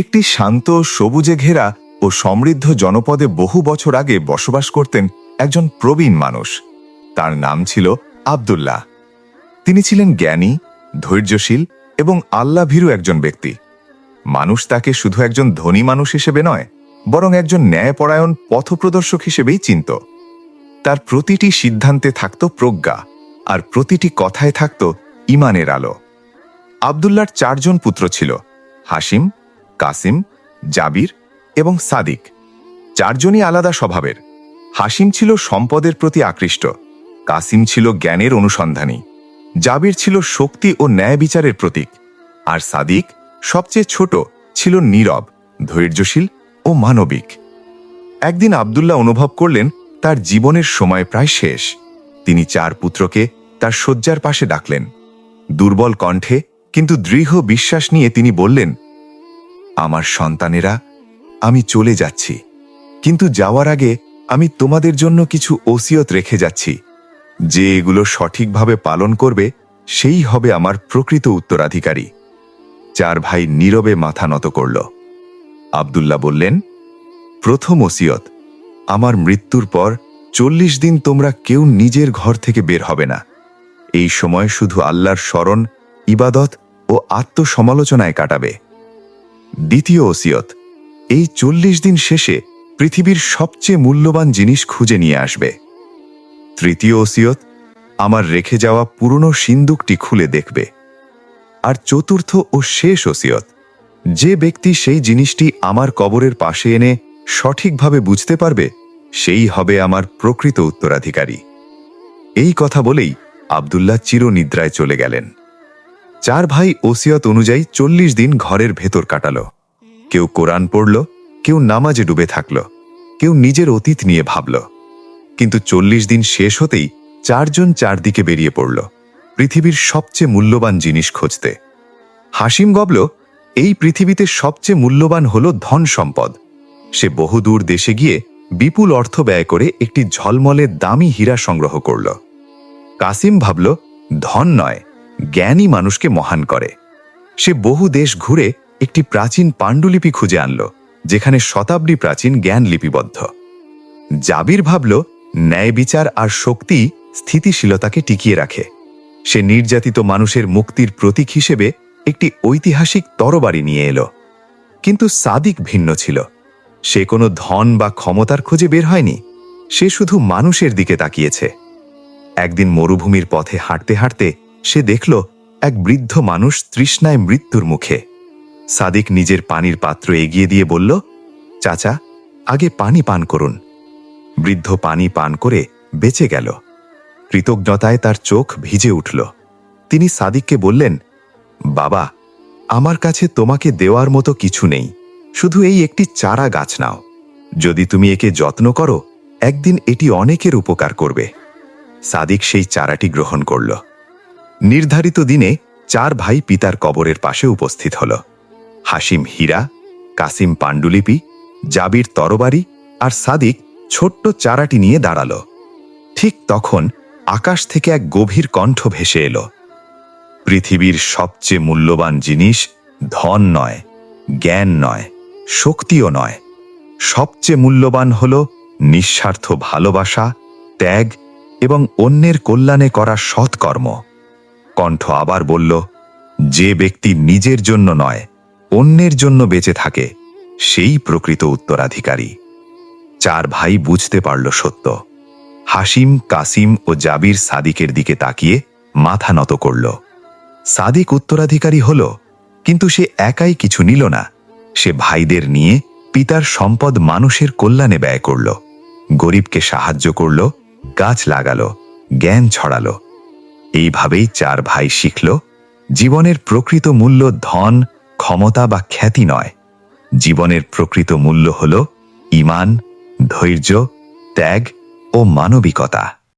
একটি শান্ত, সবুজে ঘেরা ও সমৃদ্ধ জনপদে বহু বছর আগে বসবাস করতেন একজন প্রবীণ মানুষ। তার নাম ছিল আবদুল্লাহ। তিনি ছিলেন জ্ঞানী, ধৈর্যশীল এবং আল্লাভীরু একজন ব্যক্তি। মানুষ তাকে শুধু একজন ধনী মানুষ হিসেবে নয়, বরং একজন ন্যায়পরায়ণ পথপ্রদর্শক হিসেবেই চিনত। তার প্রতিটি সিদ্ধান্তে থাকত প্রজ্ঞা আর প্রতিটি কথায় থাকত ইমানের আলো। আবদুল্লার চারজন পুত্র ছিল হাসিম কাসিম, জাবির এবং সাদিক। চারজনই আলাদা স্বভাবের। হাসিম ছিল সম্পদের প্রতি আকৃষ্ট। কাসিম ছিল জ্ঞানের অনুসন্ধানী। জাবির ছিল শক্তি ও ন্যায় বিচারের প্রতীক। আর সাদিক সবচেয়ে ছোট ছিল নীরব, ধৈর্যশীল ও মানবিক। একদিন আবদুল্লাহ অনুভব করলেন, তার জীবনের সময় প্রায় শেষ। তিনি চার পুত্রকে তার শয্যার পাশে ডাকলেন। দুর্বল কণ্ঠে কিন্তু দৃঢ় বিশ্বাস নিয়ে তিনি বললেন আমার সন্তানেরা, আমি চলে যাচ্ছি। কিন্তু যাওয়ার আগে আমি তোমাদের জন্য কিছু ওসিয়ত রেখে যাচ্ছি। যে এগুলো সঠিকভাবে পালন করবে, সেই হবে আমার প্রকৃত উত্তরাধিকারী। চার ভাই নীরবে মাথা নত করল। আবদুল্লাহ বললেন, প্রথম ওসিয়ত, আমার মৃত্যুর পর চল্লিশ দিন তোমরা কেউ নিজের ঘর থেকে বের হবে না। এই সময় শুধু আল্লাহর স্মরণ, ইবাদত ও আত্মসমালোচনায় কাটাবে। দ্বিতীয় ওসিয়ত, এই চল্লিশ দিন শেষে পৃথিবীর সবচেয়ে মূল্যবান জিনিস খুঁজে নিয়ে আসবে। তৃতীয় ওসিয়ত, আমার রেখে যাওয়া পুরনো সিন্দুকটি খুলে দেখবে। আর চতুর্থ ও শেষ ওসিয়ত, যে ব্যক্তি সেই জিনিসটি আমার কবরের পাশে এনে সঠিকভাবে বুঝতে পারবে, সেই হবে আমার প্রকৃত উত্তরাধিকারী। এই কথা বলেই আবদুল্লাহ চিরনিদ্রায় চলে গেলেন। চার ভাই ওসিয়ত অনুযায়ী চল্লিশ দিন ঘরের ভেতর কাটাল। কেউ কোরআন পড়ল, কেউ নামাজে ডুবে থাকল, কেউ নিজের অতীত নিয়ে ভাবল। কিন্তু চল্লিশ দিন শেষ হতেই চারজন চারদিকে বেরিয়ে পড়ল, পৃথিবীর সবচেয়ে মূল্যবান জিনিস খুঁজতে। হাসিম গবল, এই পৃথিবীতে সবচেয়ে মূল্যবান হল ধন সম্পদ। সে বহুদূর দেশে গিয়ে বিপুল অর্থ ব্যয় করে একটি ঝলমলে দামি হীরা সংগ্রহ করল। কাসিম ভাবল, ধন নয় জ্ঞানই মানুষকে মহান করে। সে বহু দেশ ঘুরে একটি প্রাচীন পাণ্ডুলিপি খুঁজে আনল, যেখানে শতাব্দী প্রাচীন জ্ঞান লিপিবদ্ধ। জাবির ভাবল, ন্যায় বিচার আর শক্তি স্থিতিশীলতাকে টিকিয়ে রাখে। সে নির্যাতিত মানুষের মুক্তির প্রতীক হিসেবে একটি ঐতিহাসিক তরবারি নিয়ে এলো। কিন্তু সাদিক ভিন্ন ছিল। সে কোনো ধন বা ক্ষমতার খোঁজে বের হয়নি। সে শুধু মানুষের দিকে তাকিয়েছে। একদিন মরুভূমির পথে হাঁটতে হাঁটতে সে দেখল এক বৃদ্ধ মানুষ তৃষ্ণায় মৃত্যুর মুখে। সাদিক নিজের পানির পাত্র এগিয়ে দিয়ে বলল, চাচা, আগে পানি পান করুন। বৃদ্ধ পানি পান করে বেঁচে গেল। কৃতজ্ঞতায় তার চোখ ভিজে উঠল। তিনি সাদিককে বললেন, বাবা, আমার কাছে তোমাকে দেওয়ার মতো কিছু নেই। শুধু এই একটি চারা গাছ নাও। যদি তুমি একে যত্ন করো, একদিন এটি অনেকের উপকার করবে। সাদিক সেই চারাটি গ্রহণ করল। নির্ধারিত দিনে চার ভাই পিতার কবরের পাশে উপস্থিত হল। হাসিম হীরা, কাসিম পাণ্ডুলিপি, জাবির তরবারি আর সাদিক ছোট্ট চারাটি নিয়ে দাঁড়াল। ঠিক তখন আকাশ থেকে এক গভীর কণ্ঠ ভেসে এলো। পৃথিবীর সবচেয়ে মূল্যবান জিনিস ধন নয়, জ্ঞান নয়, শক্তিও নয়। সবচেয়ে মূল্যবান হল নিঃস্বার্থ ভালোবাসা, ত্যাগ এবং অন্যের কল্যাণে করা সৎকর্ম। কণ্ঠ আবার বলল, যে ব্যক্তি নিজের জন্য নয়, অন্যের জন্য বেঁচে থাকে, সেই প্রকৃত উত্তরাধিকারী। চার ভাই বুঝতে পারল সত্য। হাসিম, কাসিম ও জাবির সাদিকের দিকে তাকিয়ে মাথা নত করল। সাদিক উত্তরাধিকারী হল, কিন্তু সে একাই কিছু নিল না। সে ভাইদের নিয়ে পিতার সম্পদ মানুষের কল্যাণে ব্যয় করল। গরিবকে সাহায্য করল, গাছ লাগালো, জ্ঞান ছড়ালো। এইভাবেই চার ভাই শিখল, জীবনের প্রকৃত মূল্য ধন, ক্ষমতা বা খ্যাতি নয়। জীবনের প্রকৃত মূল্য হল ইমান, ধৈর্য, ত্যাগ ও মানবিকতা।